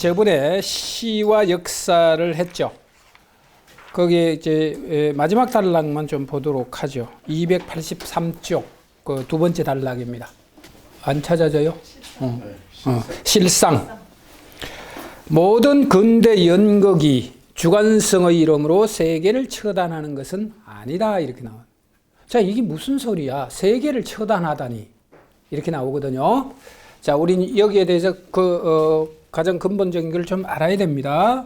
저번에 시와 역사를 했죠. 거기에 이제 에, 마지막 단락만 좀 보도록 하죠. 283쪽 그 두 번째 단락입니다. 안 찾아져요? 어. 어. 실상 모든 근대 연극이 주관성의 이름으로 세계를 처단하는 것은 아니다 이렇게 나와. 자 이게 무슨 소리야? 세계를 처단하다니 이렇게 나오거든요. 자 우리는 여기에 대해서 그 어, 가장 근본적인 걸 좀 알아야 됩니다.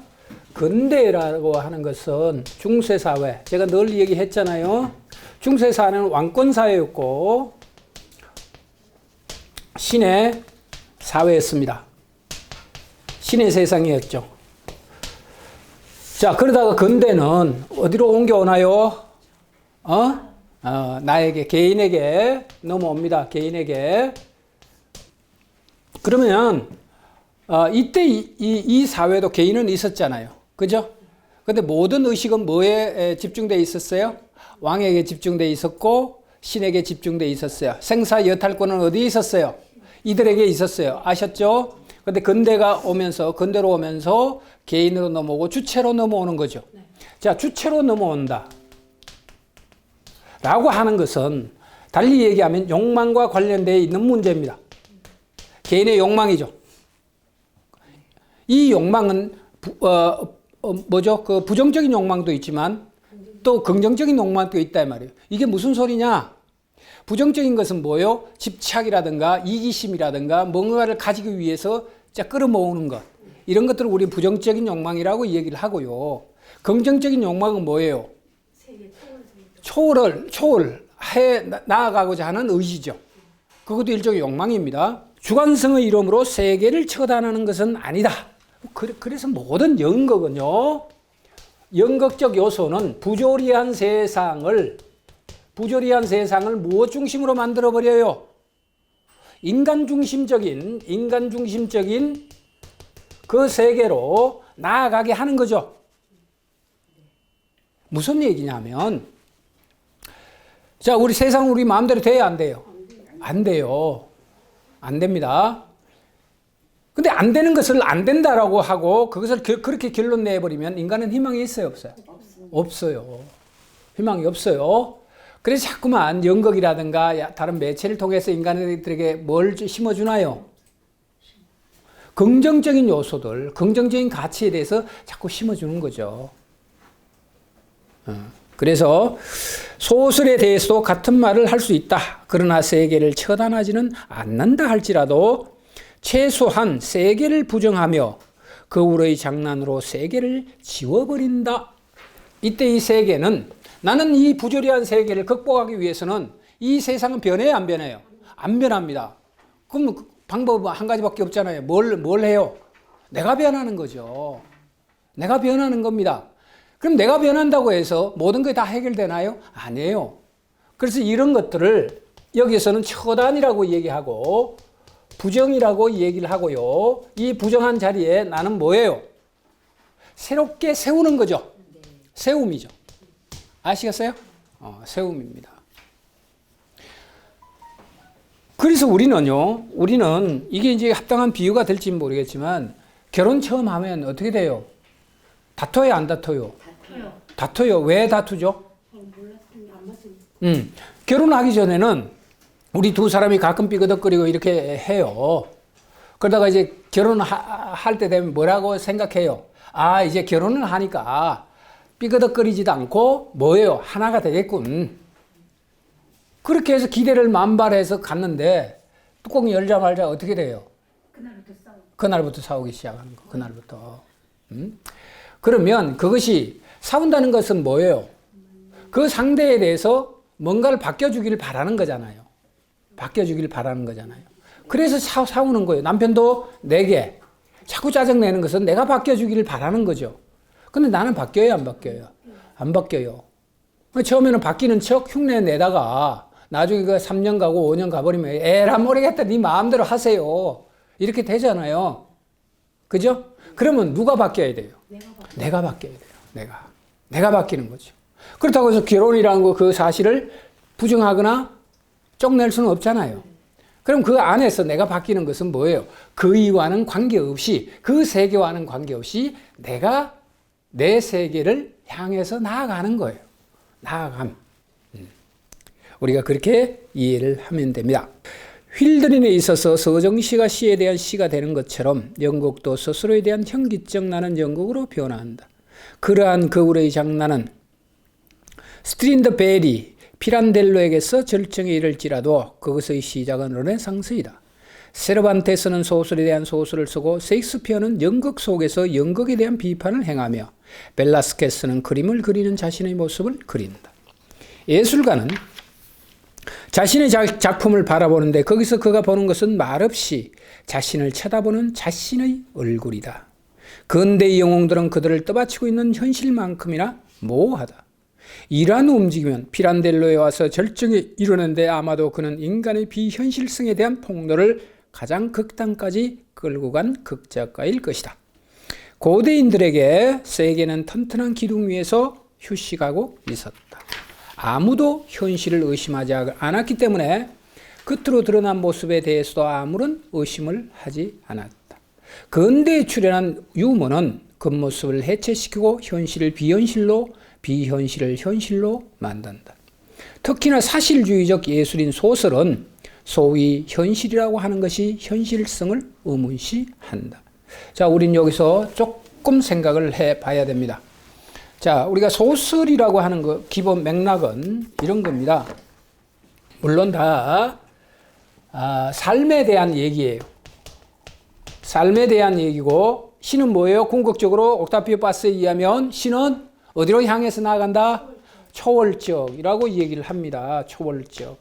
근대라고 하는 것은 중세 사회 제가 늘 얘기했잖아요. 중세 사회는 왕권 사회였고 신의 사회였습니다. 신의 세상이었죠. 자, 그러다가 근대는 어디로 옮겨오나요? 어? 어, 나에게, 개인에게 넘어옵니다. 개인에게. 그러면, 어, 이때 이, 이, 이 사회도 개인은 있었잖아요. 그죠? 근데 모든 의식은 뭐에 집중되어 있었어요? 왕에게 집중되어 있었고, 신에게 집중되어 있었어요. 생사 여탈권은 어디에 있었어요? 이들에게 있었어요. 아셨죠? 근데 근대가 오면서, 근대로 오면서 개인으로 넘어오고 주체로 넘어오는 거죠. 자, 주체로 넘어온다. 라고 하는 것은 달리 얘기하면 욕망과 관련되어 있는 문제입니다. 개인의 욕망이죠. 이 욕망은 부, 어, 어, 뭐죠? 그 부정적인 욕망도 있지만 또 긍정적인 욕망도 있다 말이에요. 이게 무슨 소리냐? 부정적인 것은 뭐요? 집착이라든가 이기심이라든가 뭔가를 가지기 위해서 자 끌어모으는 것. 이런 것들을 우리 부정적인 욕망이라고 얘기를 하고요. 긍정적인 욕망은 뭐예요? 초월을 초월해 나아가고자 하는 의지죠. 그것도 일종의 욕망입니다. 주관성의 이름으로 세계를 처단하는 것은 아니다. 그래서 모든 연극은요. 연극적 요소는 부조리한 세상을 부조리한 세상을 무엇 중심으로 만들어 버려요? 인간 중심적인 인간 중심적인 그 세계로 나아가게 하는 거죠. 무슨 얘기냐면 자, 우리 세상 우리 마음대로 돼야 안 돼요? 안 돼요. 안 됩니다. 근데 안 되는 것을 안 된다라고 하고 그것을 그, 그렇게 결론 내버리면 인간은 희망이 있어요, 없어요? 없어요. 희망이 없어요. 그래서 자꾸만 연극이라든가 다른 매체를 통해서 인간들에게 뭘 심어주나요? 긍정적인 요소들, 긍정적인 가치에 대해서 자꾸 심어주는 거죠. 어. 그래서 소설에 대해서도 같은 말을 할 수 있다. 그러나 세계를 처단하지는 않는다 할지라도 최소한 세계를 부정하며 거울의 장난으로 세계를 지워버린다. 이때 이 세계는 나는 이 부조리한 세계를 극복하기 위해서는 이 세상은 변해요, 안 변해요? 안 변합니다. 그럼 방법 한 가지밖에 없잖아요. 뭘, 뭘 해요? 내가 변하는 거죠. 내가 변하는 겁니다. 그럼 내가 변한다고 해서 모든 게 다 해결되나요? 아니에요. 그래서 이런 것들을 여기서는 처단이라고 얘기하고 부정이라고 얘기를 하고요. 이 부정한 자리에 나는 뭐예요? 새롭게 세우는 거죠. 세움이죠. 아시겠어요? 어, 세움입니다. 그래서 우리는요, 우리는 이게 이제 합당한 비유가 될지 모르겠지만 결혼 처음 하면 어떻게 돼요? 다퉈요, 안 다퉈요? 다투요. 다퉈요. 왜 다투죠? 어. 음, 결혼하기 전에는 우리 두 사람이 가끔 삐그덕거리고 이렇게 해요. 그러다가 이제 결혼할 때 되면 뭐라고 생각해요? 아, 이제 결혼을 하니까 삐그덕거리지도 않고 뭐예요? 하나가 되겠군. 그렇게 해서 기대를 만발해서 갔는데 뚜껑 열자마자 어떻게 돼요? 그날부터 싸우. 그날부터 싸우기 시작하는 거. 그날부터. 음? 그러면 그것이 싸운다는 것은 뭐예요? 그 상대에 대해서 뭔가를 바뀌어 주기를 바라는 거잖아요. 바뀌어주기를 바라는 거잖아요. 그래서 사, 싸우는 거예요. 남편도 내게 자꾸 짜증내는 것은 내가 바뀌어주기를 바라는 거죠. 근데 나는 바뀌어요, 안 바뀌어요? 안 바뀌어요. 처음에는 바뀌는 척 흉내 내다가 나중에 그 3년 가고 5년 가버리면 에라 모르겠다. 네 마음대로 하세요. 이렇게 되잖아요. 그죠? 그러면 누가 바뀌어야 돼요? 내가 바뀌어야 돼요. 내가. 내가 바뀌는 거죠. 그렇다고 해서 결혼이라는 거 그 사실을 부정하거나 쪽낼 수는 없잖아요. 그럼 그 안에서 내가 바뀌는 것은 뭐예요? 그이와는 관계없이 그 세계와는 관계없이 내가 내 세계를 향해서 나아가는 거예요. 나아감. 음. 우리가 그렇게 이해를 하면 됩니다. 휠드린에 있어서 서정시가 시에 대한 시가 되는 것처럼 영국도 스스로에 대한 현기적 나는 영국으로 변화한다. 그러한 거울의 장난은 스트린더 베리 피란델로에게서 절정에 이를지라도 그것의 시작은 르네상스이다. 세르반테스는 소설에 대한 소설을 쓰고 셰익스피어는 연극 속에서 연극에 대한 비판을 행하며 벨라스케스는 그림을 그리는 자신의 모습을 그린다. 예술가는 자신의 자- 작품을 바라보는데 거기서 그가 보는 것은 말없이 자신을 쳐다보는 자신의 얼굴이다. 근대의 영웅들은 그들을 떠받치고 있는 현실만큼이나 모호하다. 이러한 움직임은 피란델로에 와서 절정에 이르는데 아마도 그는 인간의 비현실성에 대한 폭로를 가장 극단까지 끌고 간 극작가일 것이다. 고대인들에게 세계는 튼튼한 기둥 위에서 휴식하고 있었다. 아무도 현실을 의심하지 않았기 때문에 겉으로 드러난 모습에 대해서도 아무런 의심을 하지 않았다. 근대에 출현한 유머는 겉모습을 해체시키고 현실을 비현실로 비현실을 현실로 만든다. 특히나 사실주의적 예술인 소설은 소위 현실이라고 하는 것이 현실성을 의문시한다. 자, 우린 여기서 조금 생각을 해 봐야 됩니다. 자, 우리가 소설이라고 하는 거 기본 맥락은 이런 겁니다. 물론 다 아, 삶에 대한 얘기예요. 삶에 대한 얘기고 신은 뭐예요? 궁극적으로 옥타피오 바스에 의하면 신은 어디로 향해서 나아간다? 초월적이라고 얘기를 합니다. 초월적.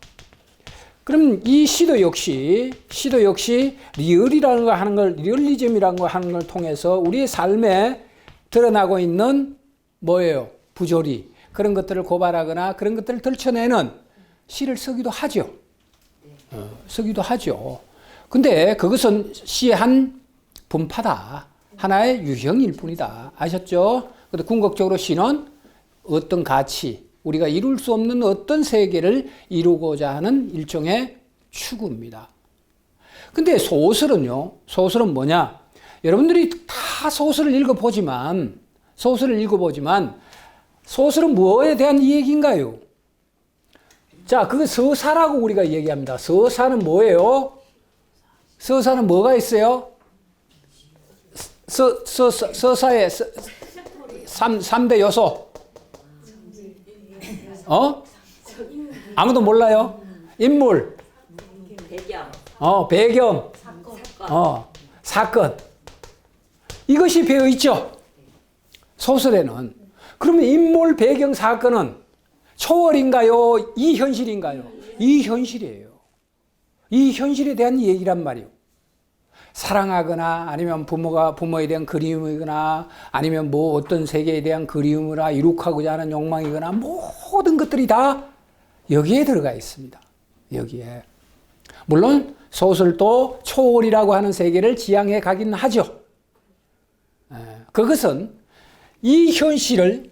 그럼 이 시도 역시 시도 역시 리얼이라는 거 하는 걸 리얼리즘이라는 거 하는 걸 통해서 우리의 삶에 드러나고 있는 뭐예요? 부조리 그런 것들을 고발하거나 그런 것들을 들춰내는 시를 쓰기도 하죠. 어, 쓰기도 하죠. 근데 그것은 시의 한 분파다. 하나의 유형일 뿐이다. 아셨죠? 근데 궁극적으로 시는 어떤 가치, 우리가 이룰 수 없는 어떤 세계를 이루고자 하는 일종의 추구입니다. 근데 소설은요, 소설은 뭐냐? 여러분들이 다 소설을 읽어보지만, 소설을 읽어보지만, 소설은 뭐에 대한 이야기인가요? 자, 그거 서사라고 우리가 얘기합니다. 서사는 뭐예요? 서사는 뭐가 있어요? 서, 서, 서, 서사의 서, 3, 3대 요소. 어? 아무도 몰라요? 인물, 배경, 어, 배경, 사건, 어, 사건. 이것이 배어 있죠. 소설에는. 그러면 인물, 배경, 사건은 초월인가요? 이 현실인가요? 이 현실이에요. 이 현실에 대한 얘기란 말이에요. 사랑하거나 아니면 부모가 부모에 대한 그리움이거나 아니면 뭐 어떤 세계에 대한 그리움이나 이룩하고자 하는 욕망이거나 모든 것들이 다 여기에 들어가 있습니다. 여기에. 물론 소설도 초월이라고 하는 세계를 지향해 가긴 하죠. 에, 그것은 이 현실을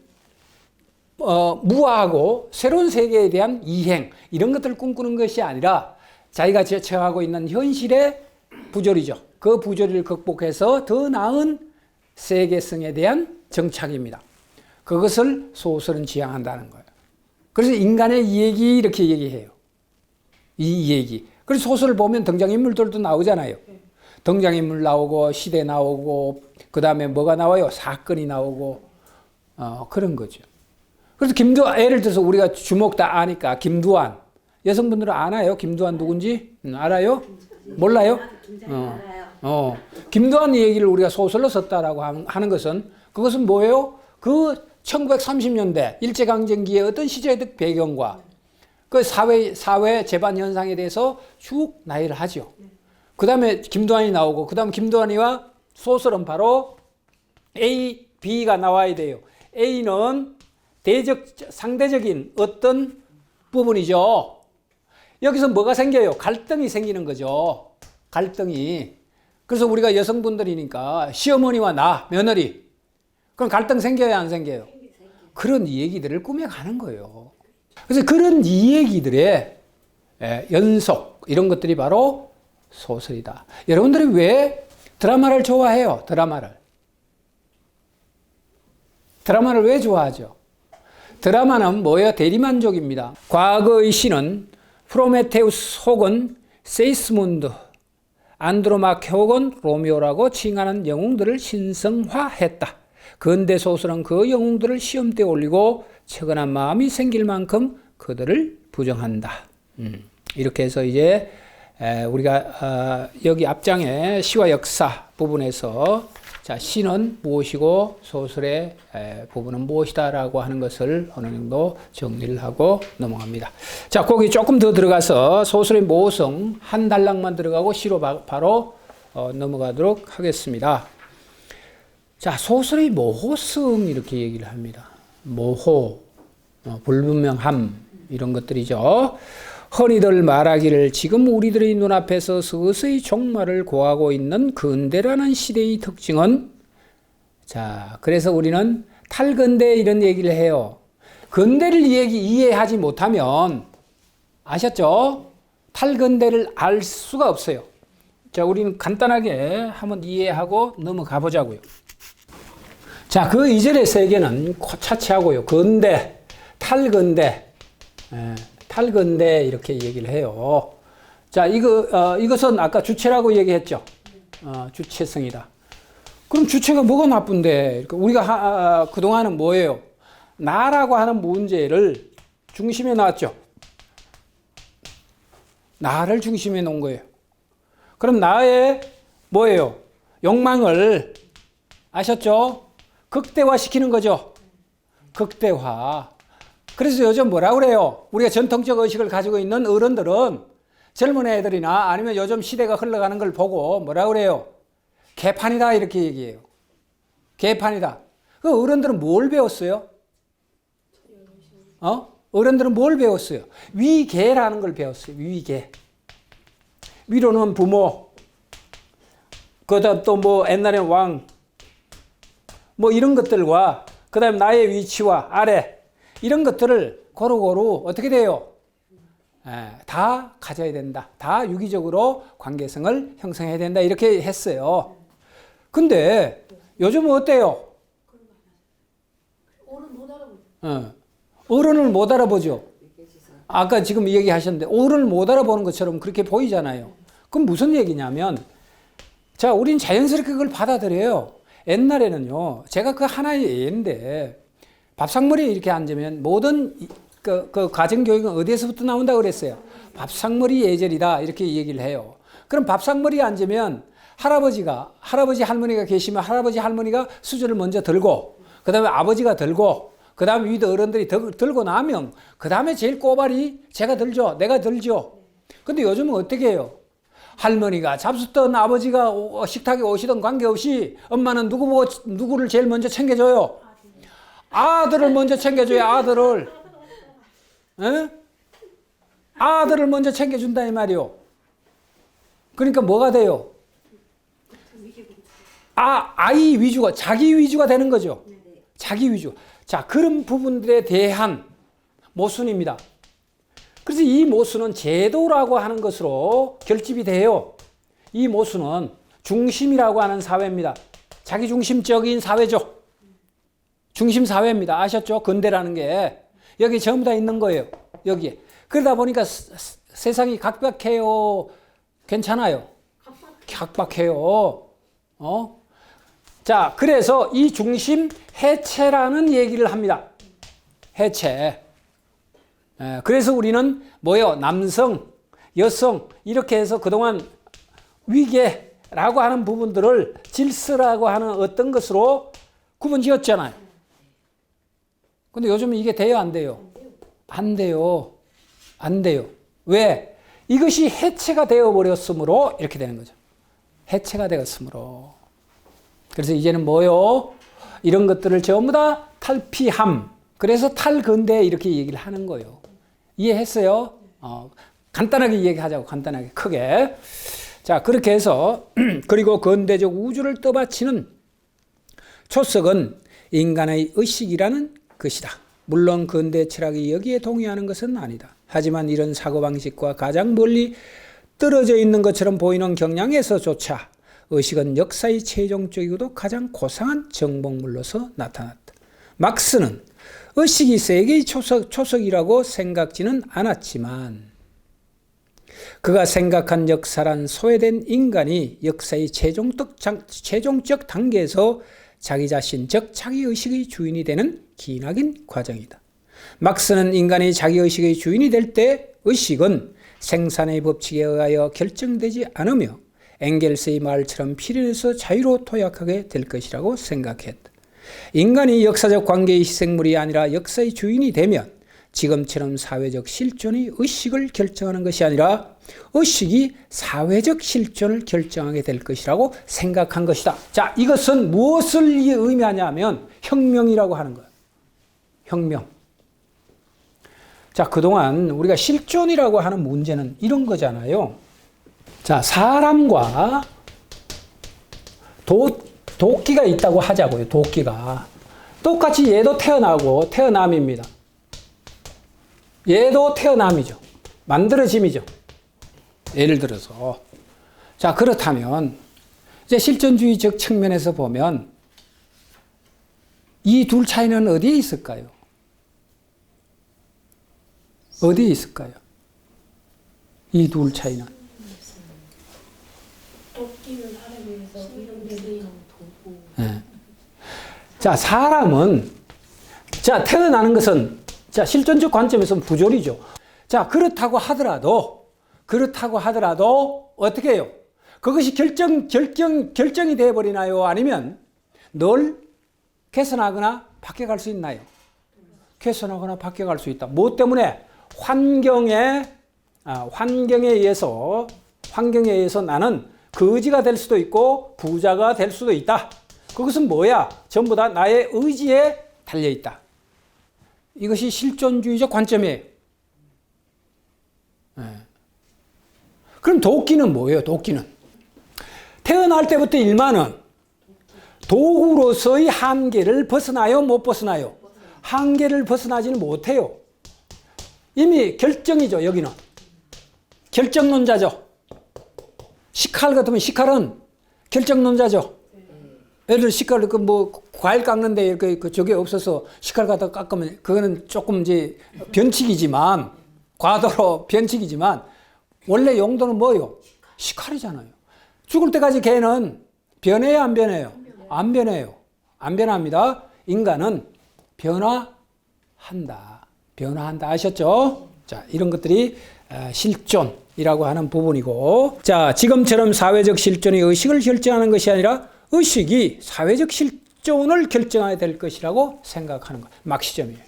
어, 무화하고 새로운 세계에 대한 이행 이런 것들을 꿈꾸는 것이 아니라 자기가 처하고 있는 현실의 부조리죠. 그 부조리를 극복해서 더 나은 세계성에 대한 정착입니다. 그것을 소설은 지향한다는 거예요. 그래서 인간의 이야기 이렇게 얘기해요. 이 얘기. 그래서 소설을 보면 등장인물들도 나오잖아요. 등장인물 나오고 시대 나오고 그 다음에 뭐가 나와요? 사건이 나오고 어, 그런 거죠. 그래서 김두한 예를 들어서 우리가 주목 다 아니까 김두한 여성분들은 아나요? 김두한 누군지 음, 알아요? 몰라요? 어. 어, 김두한 얘기를 우리가 소설로 썼다라고 하는- 것은 그것은 뭐예요? 그 1930년대 일제강점기의 어떤 시대적 배경과 그 사회, 사회 재반 현상에 대해서 쭉 나열을 하죠. 그 다음에 김두한이 나오고, 그 다음 김두한이와 소설은 바로 A, B가 나와야 돼요. A는 대적, 상대적인 어떤 부분이죠. 여기서 뭐가 생겨요? 갈등이 생기는 거죠. 갈등이. 그래서 우리가 여성분들이니까 시어머니와 나, 며느리. 그럼 갈등 생겨야 안 생겨요? 그런 얘기들을 꾸며가는 거예요. 그래서 그런 이야기들의 예, 연속, 이런 것들이 바로 소설이다. 여러분들이 왜 드라마를 좋아해요? 드라마를. 드라마를 왜 좋아하죠? 드라마는 뭐예요? 대리만족입니다. 과거의 신은 프로메테우스 혹은 세이스문드, 안드로마케 혹은 로미오라고 칭하는 영웅들을 신성화했다. 근대 소설은 그 영웅들을 시험대에 올리고 처근한 마음이 생길 만큼 그들을 부정한다. 음, 이렇게 해서 이제 에, 우리가 어, 여기 앞장에 시와 역사 부분에서 자 시는 무엇이고 소설의 에, 부분은 무엇이다라고 하는 것을 어느 정도 정리를 하고 넘어갑니다. 자 거기 조금 더 들어가서 소설의 모성 한 단락만 들어가고 시로 바, 로 어, 넘어가도록 하겠습니다. 자 소설의 모호성 이렇게 얘기를 합니다. 모호, 어, 불분명함 이런 것들이죠. 흔히들 말하기를 지금 우리들의 눈앞에서 서서히 종말을 고하고 있는 근대라는 시대의 특징은 자, 그래서 우리는 탈근대 이런 얘기를 해요. 근대를 얘기, 이해하지 못하면 아셨죠? 탈근대를 알 수가 없어요. 자, 우리는 간단하게 한번 이해하고 넘어가 보자고요. 자, 그 이전의 세계는 차치하고요. 근대, 탈근대, 예, 탈근대 이렇게 얘기를 해요. 자, 이거 어, 이것은 아까 주체라고 얘기했죠. 어, 주체성이다. 그럼 주체가 뭐가 나쁜데? 그러니까 우리가 하, 아, 그동안은 뭐예요? 나라고 하는 문제를 중심에 놨죠. 나를 중심에 놓은 거예요. 그럼 나의 뭐예요? 욕망을 아셨죠? 극대화 시키는 거죠. 극대화. 그래서 요즘 뭐라 그래요? 우리가 전통적 의식을 가지고 있는 어른들은 젊은 애들이나 아니면 요즘 시대가 흘러가는 걸 보고 뭐라 그래요? 개판이다 이렇게 얘기해요. 개판이다. 그 어른들은 뭘 배웠어요? 어? 어른들은 뭘 배웠어요? 위계라는 걸 배웠어요. 위계. 위로는 부모. 그다음 또 뭐 옛날에는 왕. 뭐 이런 것들과 그다음 나의 위치와 아래 이런 것들을 고루고루 어떻게 돼요? 에, 다 가져야 된다. 다 유기적으로 관계성을 형성해야 된다. 이렇게 했어요. 근데 요즘은 어때요? 어. 어른을 못 알아보죠. 아까 지금 얘기하셨는데 어른을 못 알아보는 것처럼 그렇게 보이잖아요. 그럼 무슨 얘기냐면 자, 우린 자연스럽게 그걸 받아들여요. 옛날에는요. 제가 그 하나의 예인데 밥상머리에 이렇게 앉으면 모든 이- 그, 그 가정교육은 어디에서부터 나온다 그랬어요. 밥상머리 예절이다 이렇게 얘기를 해요. 그럼 밥상머리에 앉으면 할아버지가 할아버지 할머니가 계시면 할아버지 할머니가 수저를 먼저 들고 그 다음에 아버지가 들고 그 다음에 위도 어른들이 들- 들고 나면 그 다음에 제일 꼬발이 제가 들죠. 내가 들죠. 근데 요즘은 어떻게 해요? 할머니가 잡수던 아버지가 오- 식탁에 오시던 관계없이 엄마는 누구 보고 누구를 제일 먼저 챙겨줘요? 아들을 먼저 챙겨줘요. 아들을. 에? 아들을 먼저 챙겨준다 이 말이요. 그러니까 뭐가 돼요? 아 아이 위주가 자기 위주가 되는 거죠. 자기 위주. 자 그런 부분들에 대한 모순입니다. 그래서 이 모순은 제도라고 하는 것으로 결집이 돼요. 이 모순은 중심이라고 하는 사회입니다. 자기 중심적인 사회죠. 중심 사회입니다. 아셨죠? 근대라는 게 여기 전부 다 있는 거예요. 여기에. 그러다 보니까 세상이 각박해요. 괜찮아요. 각박해요. 어? 자, 그래서 이 중심 해체라는 얘기를 합니다. 해체. 예, 그래서 우리는 뭐요? 남성, 여성 이렇게 해서 그동안 위계라고 하는 부분들을 질서라고 하는 어떤 것으로 구분 지었잖아요. 근데 요즘 이게 돼요, 안 돼요? 안 돼요. 안 돼요. 왜? 이것이 해체가 되어 버렸으므로 이렇게 되는 거죠. 해체가 되었으므로. 그래서 이제는 뭐요? 이런 것들을 전부 다 탈피함. 그래서 탈근대 이렇게 얘기를 하는 거예요. 이해했어요? 어, 간단하게 얘기하자고, 간단하게, 크게. 자, 그렇게 해서, 그리고 근대적 우주를 떠받치는 초석은 인간의 의식이라는 것이다. 물론 근대 철학이 여기에 동의하는 것은 아니다. 하지만 이런 사고방식과 가장 멀리 떨어져 있는 것처럼 보이는 경향에서조차 의식은 역사의 최종적이고도 가장 고상한 정복물로서 나타났다. 막스는 의식이 세계의 초석, 초석이라고 생각지는 않았지만 그가 생각한 역사란 소외된 인간이 역사의 최종적, 장- 최종적 단계에서 자기 자신, 즉 자기의식의 주인이 되는 기나긴 과정이다. 막스는 인간이 자기의식의 주인이 될 때 의식은 생산의 법칙에 의하여 결정되지 않으며 엥겔스의 말처럼 필연에서 자유로 도약하게 될 것이라고 생각했다. 인간이 역사적 관계의 희생물이 아니라 역사의 주인이 되면 지금처럼 사회적 실존의 의식을 결정하는 것이 아니라 의식이 사회적 실존을 결정하게 될 것이라고 생각한 것이다. 자, 이것은 무엇을 의미하냐면 혁명이라고 하는 거예요. 혁명. 자, 그동안 우리가 실존이라고 하는 문제는 이런 거잖아요. 자, 사람과 도, 도끼가 있다고 하자고요. 도끼가. 똑같이 얘도 태어나고 태어남입니다. 얘도 태어남이죠. 만들어짐이죠. 예를 들어서. 자, 그렇다면 이제 실존주의적 측면에서 보면 이 둘 차이는 어디에 있을까요? 어디에 있을까요? 이 둘 차이는. 예. 자, 사람은, 자, 태어나는 것은, 자, 실존적 관점에서는 부조리죠. 자, 그렇다고 하더라도, 그렇다고 하더라도, 어떻게 해요? 그것이 결정, 결정, 결정이 되어버리나요? 아니면 늘 개선하거나 바뀌어갈 수 있나요? 개선하거나 바뀌어갈 수 있다. 무엇 때문에? 환경에, 아, 환경에 의해서, 환경에 의해서 나는 거지가 될 수도 있고 부자가 될 수도 있다. 그것은 뭐야? 전부 다 나의 의지에 달려 있다. 이것이 실존주의적 관점이에요. 그럼 도끼는 뭐예요? 도끼는 태어날 때부터 일만은 도구로서의 한계를 벗어나요? 못 벗어나요? 한계를 벗어나지는 못해요. 이미 결정이죠, 여기는. 결정론자죠. 식칼 같으면 식칼은 결정론자죠. 예를 들어 식칼 그뭐 과일 깎는데 이렇게 그 저게 없어서 식칼 갖다 깎으면 그거는 조금 이제 변칙이지만 과도로 변칙이지만 원래 용도는 뭐요? 식칼이잖아요. 죽을 때까지 개는 변해요, 안 변해요? 안 변해요. 안 변합니다. 인간은 변화한다. 변화한다. 아셨죠? 자, 이런 것들이 아, 실존이라고 하는 부분이고, 자, 지금처럼 사회적 실존의 의식을 결정하는 것이 아니라 의식이 사회적 실존을 결정해야 될 것이라고 생각하는 것. 막시점이에요.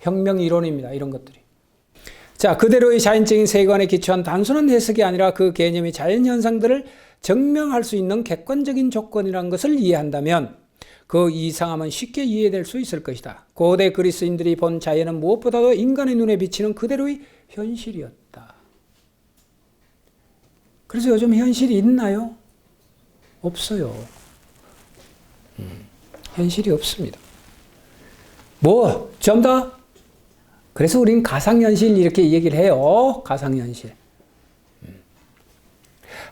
혁명 이론입니다. 이런 것들이. 자, 그대로의 자연적인 세계관에 기초한 단순한 해석이 아니라 그 개념의 자연 현상들을 증명할 수 있는 객관적인 조건이라는 것을 이해한다면 그 이상함은 쉽게 이해될 수 있을 것이다. 고대 그리스인들이 본 자연은 무엇보다도 인간의 눈에 비치는 그대로의 현실이었다. 그래서 요즘 현실이 있나요? 없어요. 음, 현실이 없습니다. 뭐, 좀 더? 그래서 우린 가상현실 이렇게 얘기를 해요. 가상현실. 음.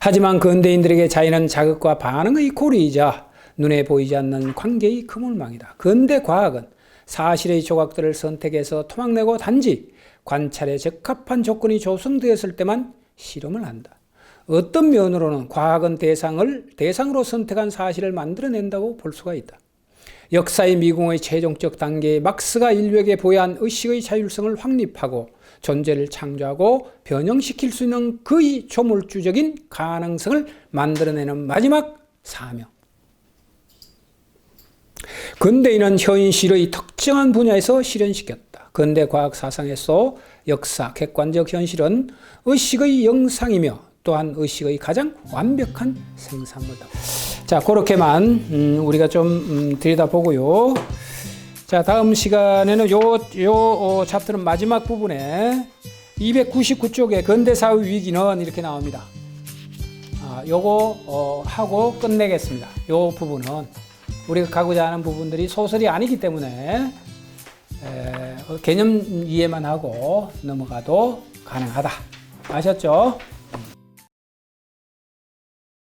하지만 근대인들에게 자연은 자극과 반응의 고리이자 눈에 보이지 않는 관계의 그물망이다. 근대 과학은 사실의 조각들을 선택해서 토막내고 단지 관찰에 적합한 조건이 조성되었을 때만 실험을 한다. 어떤 면으로는 과학은 대상을 대상으로 선택한 사실을 만들어낸다고 볼 수가 있다. 역사의 미궁의 최종적 단계에 막스가 인류에게 보여한 의식의 자율성을 확립하고 존재를 창조하고 변형시킬 수 있는 그의 조물주적인 가능성을 만들어내는 마지막 사명. 근대인은 현실의 특정한 분야에서 실현시켰다. 근대 과학 사상에서 역사, 객관적 현실은 의식의 영상이며 또한 의식의 가장 완벽한 생산물이다. 자, 그렇게만 음, 우리가 좀 음, 들여다보고요. 자, 다음 시간에는 요, 요 어, 챕터는 마지막 부분에 299쪽에 근대사회 위기는 이렇게 나옵니다. 아, 요거 어, 하고 끝내겠습니다. 요 부분은 우리가 가고자 하는 부분들이 소설이 아니기 때문에 에, 어, 개념 이해만 하고 넘어가도 가능하다. 아셨죠?